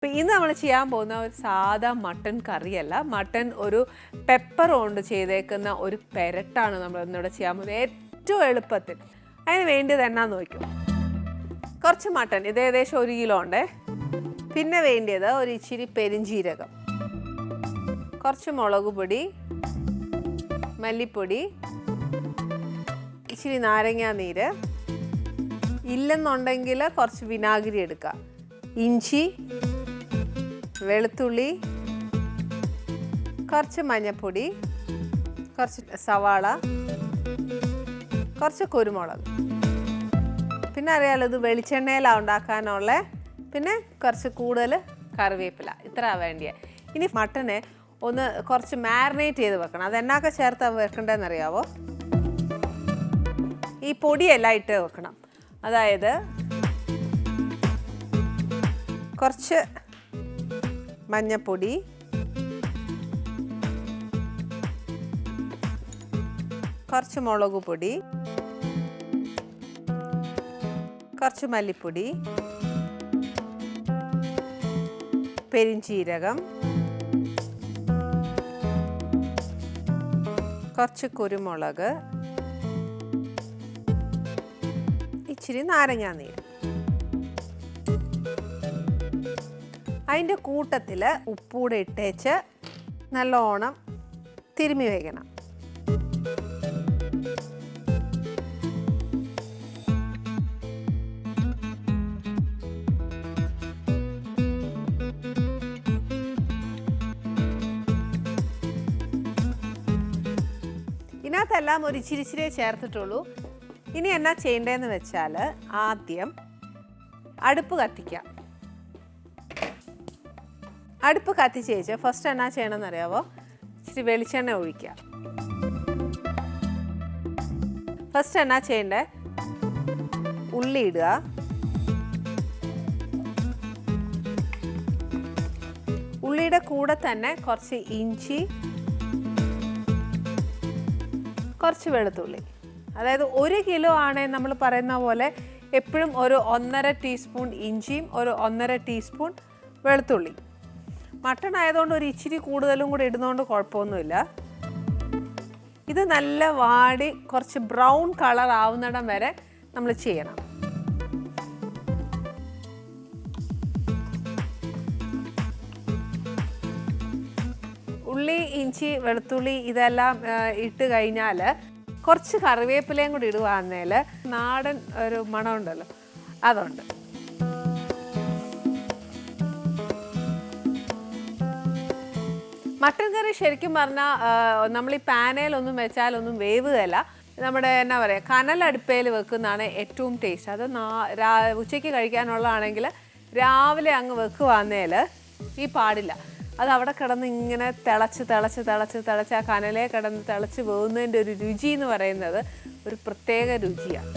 ഇപ്പം ഇന്ന് നമ്മൾ ചെയ്യാൻ പോകുന്ന ഒരു സാധാ മട്ടൺ കറിയല്ല. മട്ടൺ ഒരു പെപ്പർ കൊണ്ട് ചെയ്തേക്കുന്ന ഒരു പെരട്ടാണ് നമ്മൾ ഇന്നിവിടെ ചെയ്യാൻ പോകുന്നത്. ഏറ്റവും എളുപ്പത്തിൽ. അതിന് വേണ്ടിയത് എന്നാന്ന് നോക്കും കുറച്ച് മട്ടൺ ഇത് ഏകദേശം ഒരു കിലോ ഉണ്ടേ. പിന്നെ വേണ്ടിയത് ഒരു ഇച്ചിരി പെരിഞ്ചീരകം. കുറച്ച് മുളക് പൊടി മല്ലിപ്പൊടി ഇച്ചിരി നാരങ്ങാ നീര്. ഇല്ലെന്നുണ്ടെങ്കിൽ കുറച്ച് വിനാഗിരി എടുക്കുക. ഇഞ്ചി വെളുത്തുള്ളി കുറച്ച് മഞ്ഞപ്പൊടി കുറച്ച് സവാള കുറച്ച് കുരുമുളക്. പിന്നെ അറിയാലോ ഇത് വെളിച്ചെണ്ണയിലാണ് ഉണ്ടാക്കാനുള്ള പിന്നെ കുറച്ച് കൂടുതൽ കറിവേപ്പില. ഇത്ര വേണ്ടിയ. ഇനി മട്ടനെ ഒന്ന് കുറച്ച് മാരിനേറ്റ് ചെയ്ത് വെക്കണം. അത് എന്നാക്കെ ചേർത്ത് വെക്കേണ്ടതെന്ന് അറിയാവോ ഈ പൊടിയെല്ലാം ഇട്ട് വെക്കണം. അതായത് കുറച്ച് മഞ്ഞപ്പൊടി. കുറച്ച് മുളക് പൊടി. കുറച്ച് മല്ലിപ്പൊടി. പെരിഞ്ചീരകം. കുറച്ച് കുരുമുളക്. ഇച്ചിരി നാരങ്ങാ അതിന്റെ കൂട്ടത്തിൽ ഉപ്പൂടെ ഇട്ടേച്ച് നല്ലോണം തിരുമ്മി വയ്ക്കണം. ഇതിനകത്തെല്ലാം ഒരു ഇച്ചിരി ഇച്ചിരി ചേർത്തിട്ടുള്ളൂ. ഇനി എന്നാ ചെയ്യേണ്ടതെന്ന് വെച്ചാൽ ആദ്യം അടുപ്പ് കത്തിക്കാം. അടുപ്പ് കത്തിച്ച് വെച്ച്. ഫസ്റ്റ് എന്നാ ചെയ്യണമെന്ന് അറിയാവോ ഇച്ചിരി വെളിച്ചെണ്ണ ഒഴിക്കുക. ഫസ്റ്റ് എന്നാ ചെയ്യണ്ടേ? ഉള്ളി ഇടുക. ഉള്ളിയുടെ കൂടെ തന്നെ കുറച്ച് ഇഞ്ചി കുറച്ച് വെളുത്തുള്ളി. അതായത് ഒരു കിലോ ആണ് നമ്മൾ പറയുന്ന പോലെ എപ്പോഴും ഒരു ഒന്നര ടീസ്പൂൺ ഇഞ്ചിയും ഒരു ഒന്നര ടീസ്പൂൺ വെളുത്തുള്ളി മട്ടൺ ആയതുകൊണ്ട് ഒരു ഇച്ചിരി കൂടുതലും കൂടെ ഇടുന്നതുകൊണ്ട് കുഴപ്പമൊന്നുമില്ല. ഇത് നല്ല വാടി കുറച്ച് ബ്രൗൺ കളർ ആവുന്നിടം വരെ നമ്മൾ ചെയ്യണം. ഉള്ളി ഇഞ്ചി വെളുത്തുള്ളി ഇതെല്ലാം ഇട്ട് കഴിഞ്ഞാൽ കുറച്ച് കറിവേപ്പിലയും കൂടി ഇടുവാന്നേൽ നാടൻ ഒരു മണമുണ്ടല്ലോ അതുണ്ട്. മട്ടൻ കറി ശരിക്കും പറഞ്ഞാൽ നമ്മൾ ഈ പാനയിലൊന്നും വെച്ചാലൊന്നും വേവുകയല്ല നമ്മുടെ എന്നാ പറയുക കനലടുപ്പയിൽ വെക്കുന്നതാണ് ഏറ്റവും ടേസ്റ്റ് അത് നാ- ഉച്ചയ്ക്ക് കഴിക്കാനുള്ളതാണെങ്കിൽ രാവിലെ അങ്ങ് വെക്കുവാന്നേൽ ഈ പാടില്ല. അത് അവിടെ കിടന്ന് ഇങ്ങനെ തിളച്ച് തിളച്ച് തിളച്ച് തിളച്ച് ആ കനലേ കിടന്ന് തിളച്ച് പോകുന്നതിന്റെ ഒരു രുചി എന്ന് പറയുന്നത് ഒരു പ്രത്യേക രുചിയാണ്.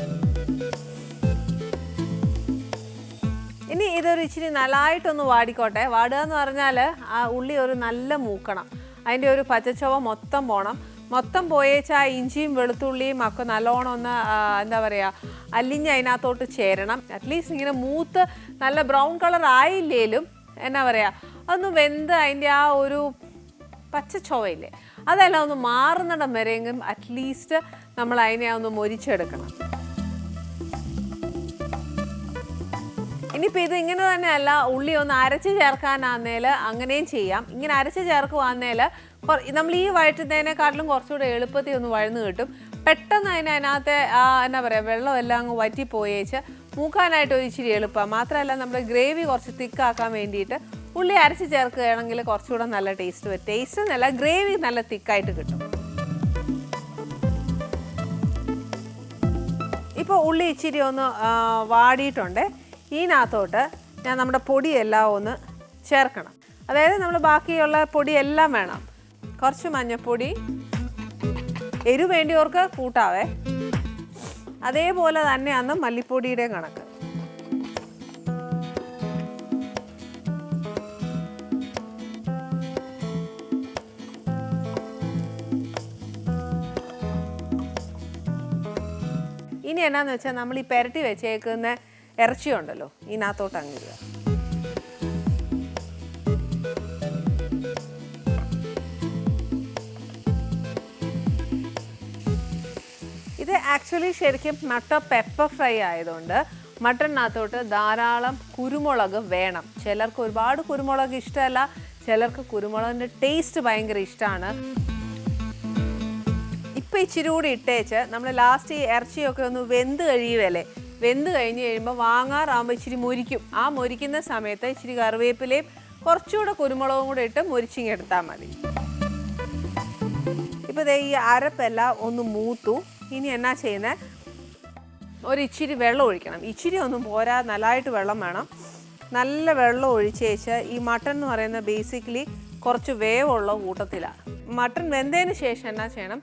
ഇതൊരു ഇച്ചിരി നല്ലതായിട്ടൊന്ന് വാടിക്കോട്ടെ. വാടുക എന്ന് പറഞ്ഞാൽ ആ ഉള്ളി ഒരു നല്ല മൂക്കണം. അതിന്റെ ഒരു പച്ചച്ചവ മൊത്തം പോകണം മൊത്തം പോയേച്ച് ആ ഇഞ്ചിയും വെളുത്തുള്ളിയും ഒക്കെ നല്ലോണം ഒന്ന് എന്താ പറയുക അല്ലിഞ്ഞ് അതിനകത്തോട്ട് ചേരണം. അറ്റ്ലീസ്റ്റ് ഇങ്ങനെ മൂത്ത് നല്ല ബ്രൗൺ കളർ ആയില്ലേലും എന്നാ പറയുക അതൊന്ന് വെന്ത് അതിന്റെ ആ ഒരു പച്ച ചുവയില്ലേ അതെല്ലാം ഒന്ന് മാറുന്നിടം വരെയെങ്കിലും അറ്റ്ലീസ്റ്റ് നമ്മൾ അതിനെ ഒന്ന് മൊരിച്ചെടുക്കണം. ഇനിയിപ്പോൾ ഇത് ഇങ്ങനെ തന്നെയല്ല ഉള്ളി ഒന്ന് അരച്ച് ചേർക്കാനാന്നേൽ അങ്ങനെയും ചെയ്യാം. ഇങ്ങനെ അരച്ച് ചേർക്കുവാന്നേൽ നമ്മൾ ഈ വഴറ്റുന്നതിനെക്കാട്ടിലും കുറച്ചുകൂടെ എളുപ്പത്തിൽ ഒന്ന് വഴന്ന് കിട്ടും. പെട്ടെന്ന് അതിന് അതിനകത്തെ ആ എന്നാ പറയുക വെള്ളം എല്ലാം അങ്ങ് വറ്റിപ്പോയേച്ച് മൂക്കാനായിട്ട് ഒരു ഇച്ചിരി എളുപ്പമാണ് മാത്രമല്ല നമ്മൾ ഗ്രേവി കുറച്ച് തിക്കാക്കാൻ വേണ്ടിയിട്ട് ഉള്ളി അരച്ച് ചേർക്കുകയാണെങ്കിൽ കുറച്ചുകൂടെ നല്ല ടേസ്റ്റ് വരും. ടേസ്റ്റ് എന്നല്ല ഗ്രേവി നല്ല തിക്കായിട്ട് കിട്ടും. ഇപ്പോൾ ഉള്ളി ഇച്ചിരി ഒന്ന് വാടിയിട്ടുണ്ട്. ഇതിനകത്തോട്ട് ഞാൻ നമ്മുടെ പൊടിയെല്ലാം ഒന്ന് ചേർക്കണം. അതായത് നമ്മൾ ബാക്കിയുള്ള പൊടിയെല്ലാം വേണം. കുറച്ച് മഞ്ഞൾപ്പൊടി എരിവ് വേണ്ടിയവർക്ക് കൂട്ടാവേ. അതേപോലെ തന്നെയാണ് മല്ലിപ്പൊടിയുടെ കണക്ക്. ഇനി എന്നാന്ന് വെച്ചാൽ നമ്മൾ ഈ പെരട്ടി വെച്ചേക്കുന്ന ഇറച്ചിയുണ്ടല്ലോ ഇതിനകത്തോട്ട് അങ്ങ് ഇടുക. ഇത് ആക്ച്വലി ശരിക്കും മട്ട പെപ്പർ ഫ്രൈ ആയതുകൊണ്ട് മട്ടണിനകത്തോട്ട് ധാരാളം കുരുമുളക് വേണം. ചിലർക്ക് ഒരുപാട് കുരുമുളക് ഇഷ്ടമല്ല ചിലർക്ക് കുരുമുളകിന്റെ ടേസ്റ്റ് ഭയങ്കര ഇഷ്ടമാണ്. ഇപ്പം ഇച്ചിരി കൂടി ഇട്ടേച്ച് നമ്മൾ ലാസ്റ്റ് ഈ ഇറച്ചിയൊക്കെ ഒന്ന് വെന്ത് കഴിയുമല്ലേ വെന്ത് കഴിഞ്ഞ് കഴിയുമ്പോൾ വാങ്ങാറാകുമ്പോൾ ഇച്ചിരി മുരിക്കും. ആ മുരിക്കുന്ന സമയത്ത് ഇച്ചിരി കറിവേപ്പിലയും കുറച്ചുകൂടെ കുരുമുളകും കൂടെ ഇട്ട് മുരിച്ചിങ്ങെടുത്താൽ മതി. ഇപ്പോൾ ഈ അരപ്പല്ല ഒന്ന് മൂത്തു. ഇനി എന്നാ ചെയ്യുന്നത് ഒരു ഇച്ചിരി വെള്ളം ഒഴിക്കണം. ഇച്ചിരി ഒന്നും പോരാ നല്ലതായിട്ട് വെള്ളം വേണം. നല്ല വെള്ളം ഒഴിച്ചേച്ച് ഈ മട്ടൺ എന്ന് പറയുന്ന ബേസിക്കലി കുറച്ച് വേവുള്ള കൂട്ടത്തിലാണ് മട്ടൺ വെന്തതിന് ശേഷം എന്നാ ചെയ്യണം?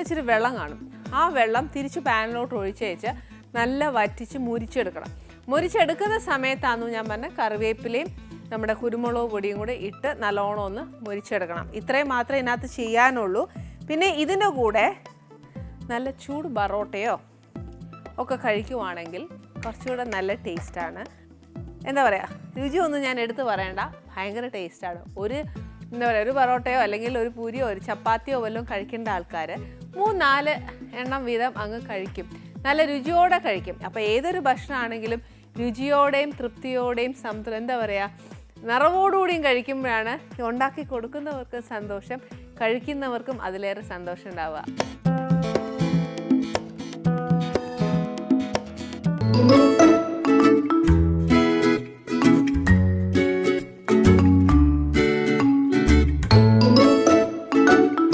ഇച്ചിരി വെള്ളം കാണും. ആ വെള്ളം തിരിച്ച് പാനിലോട്ട് ഒഴിച്ചേച്ച് നല്ല വറ്റിച്ച് മുരിച്ചെടുക്കണം. മുരിച്ചെടുക്കുന്ന സമയത്താണെന്ന് ഞാൻ പറഞ്ഞ കറിവേപ്പിലയും നമ്മുടെ കുരുമുളക് പൊടിയും കൂടെ ഇട്ട് നല്ലോണം ഒന്ന് മുരിച്ചെടുക്കണം. ഇത്രയും മാത്രമേ ഇതിനകത്ത് ചെയ്യാനുള്ളൂ. പിന്നെ ഇതിന്റെ കൂടെ നല്ല ചൂട് ബറോട്ടയോ ഒക്കെ കഴിക്കുവാണെങ്കിൽ കുറച്ചുകൂടെ നല്ല ടേസ്റ്റാണ്. എന്താ പറയുക രുചിയൊന്നും ഞാൻ എടുത്ത് പറയണ്ട. ഭയങ്കര ടേസ്റ്റാണ്. ഒരു എന്താ പറയുക ഒരു പൊറോട്ടയോ അല്ലെങ്കിൽ ഒരു പൂരിയോ ഒരു ചപ്പാത്തിയോ വല്ലതും കഴിക്കേണ്ട ആൾക്കാർ മൂന്നാൽ എണ്ണം വീതം അങ്ങ് കഴിക്കും. നല്ല രുചിയോടെ കഴിക്കും. അപ്പോൾ ഏതൊരു ഭക്ഷണമാണെങ്കിലും രുചിയോടെയും തൃപ്തിയോടെയും സംതൃ എന്താ പറയുക നിറവോടുകൂടിയും കഴിക്കുമ്പോഴാണ് ഉണ്ടാക്കി കൊടുക്കുന്നവർക്ക് സന്തോഷം കഴിക്കുന്നവർക്കും അതിലേറെ സന്തോഷം ഉണ്ടാവുക.